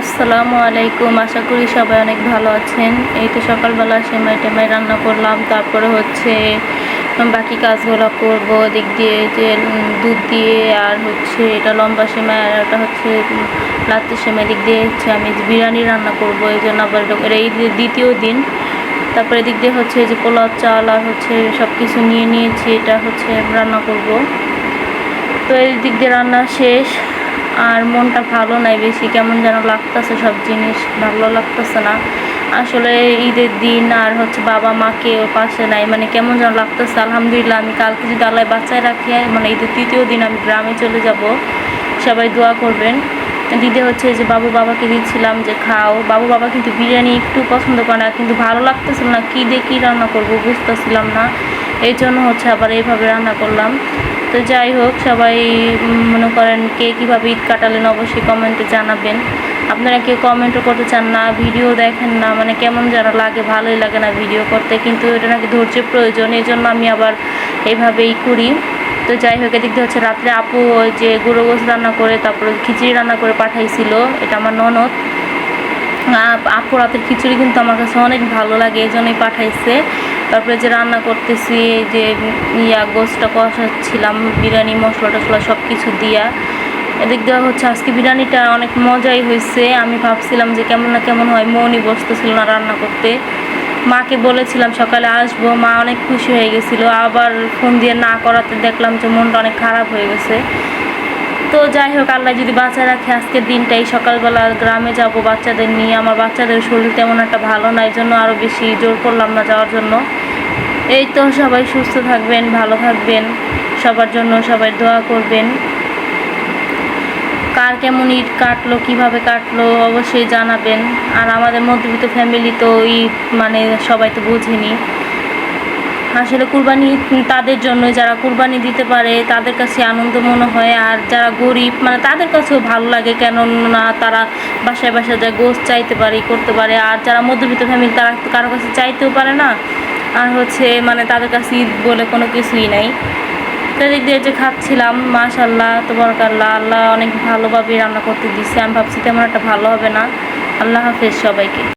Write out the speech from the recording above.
আসসালামু আলাইকুম। আশা করি সবাই অনেক ভালো আছেন। এই তো সকালবেলা সেমাই টেমাই রান্না করলাম। তারপরে হচ্ছে বাকি কাজগুলো করব। দিক দিয়ে যে দুধ দিয়ে আর হচ্ছে এটা লম্বা সেমাই আর এটা হচ্ছে লাত্তি সেমাই দিক দিয়ে হচ্ছে আমি বিরিয়ানি রান্না করব। এই জন্য আবার এই দ্বিতীয় দিন। তারপরে দিক দিয়ে হচ্ছে যে পোলাও, চাল আর হচ্ছে সব কিছু নিয়ে নিয়েছি। এটা হচ্ছে রান্না করব। তো এই দিক দিয়ে রান্না শেষ। আর মনটা ভালো নাই বেশি, কেমন যেন লাগতেছে সব জিনিস, ভালো লাগতেছে না। আসলে ঈদের দিন আর হচ্ছে বাবা মাকে পাশে নাই মানে কেমন যেন লাগতেছে। আলহামদুলিল্লাহ, আমি কালকে যদি আল্লাহ বাচ্চায় রাখি মানে ঈদের তৃতীয় দিন আমি গ্রামে চলে যাব, সবাই দোয়া করবেন। দিদি হচ্ছে যে বাবু বাবাকে দিচ্ছিলাম যে খাও। বাবু বাবা কিন্তু বিরিয়ানি একটু পছন্দ করে না, কিন্তু ভালো লাগতেছিল না, কী দিয়ে কী রান্না করব বুঝতেছিলাম না। এই জন্য হচ্ছে আবার এইভাবে রান্না করলাম। তো যাই হোক, সবাই মনে করেন কে কীভাবে ঈদ কাটালেন অবশ্যই কমেন্টে জানাবেন। আপনারা কেউ কমেন্টও করতে চান না ভিডিও দেখেন না মানে কেমন যেন লাগে, ভালোই লাগে না ভিডিও করতে, কিন্তু এটা নাকি ধৈর্যের প্রয়োজন এই জন্য আমি আবার এইভাবেই করি। তো যাই হোক, এদিক হচ্ছে রাত্রে আপু যে গুঁড়ো গোস রান্না করে, তারপরে খিচুড়ি রান্না করে পাঠাইছিল, এটা আমার ননদ। আপ- আপু রাতের খিচুড়ি কিন্তু আমার কাছে অনেক ভালো লাগে এই জন্যই পাঠাইছে। তারপরে যে রান্না করতেছি যে ইয়া গোসটা কষাচ্ছিলাম, বিরিয়ানি, মশলা টশলা সব কিছু দিয়া। এদিক দেওয়া হচ্ছে আজকে বিরিয়ানিটা অনেক মজাই হয়েছে। আমি ভাবছিলাম যে কেমন না কেমন হয়, মনই বসতেছিল না রান্না করতে। মাকে বলেছিলাম সকালে আসব, মা অনেক খুশি হয়ে গেছিল। আবার ফোন দিয়ে না করাতে দেখলাম যে মনটা অনেক খারাপ হয়ে গেছে। তো যাই হোক, আল্লাহ যদি বাঁচায় রাখে আজকের দিনটাই সকালবেলা গ্রামে যাব বাচ্চাদের নিয়ে। আমার বাচ্চাদের শরীর তেমন একটা ভালো না এই জন্য আরও বেশি জোর করলাম না যাওয়ার জন্য। এই তো সবাই সুস্থ থাকবেন, ভালো থাকবেন। সবার জন্য সবাই দোয়া করবেন। কার কেমন ঈদ কাটলো, কীভাবে কাটলো, অবশ্যই জানাবেন। আর আমাদের মধ্যবিত্ত ফ্যামিলি তো ঈদ মানে সবাই তো বুঝিনি। আসলে কুরবানি তাদের জন্য, যারা কুরবানি দিতে পারে, তাদের কাছে আনন্দ মনে হয়। আর যারা গরিব মানে তাদের কাছেও ভালো লাগে, কেননা তারা বাসায় বাসায় যায় গোস চাইতে পারে করতে পারে। আর যারা মধ্যবিত্ত ফ্যামিলি তারা কারও কাছে চাইতেও পারে না। আর হচ্ছে মানে তাদের কাছে ঈদ বলে কোনো কিছুই নাই। তো এদিক দিয়ে যে খাচ্ছিলাম মাশাল্লাহ তোবরকাল্লাহ, আল্লাহ অনেক ভালোভাবে রান্না করতে দিচ্ছে আমি ভাবছি তেমন একটা ভালো হবে না। আল্লাহ হাফেজ সবাইকে।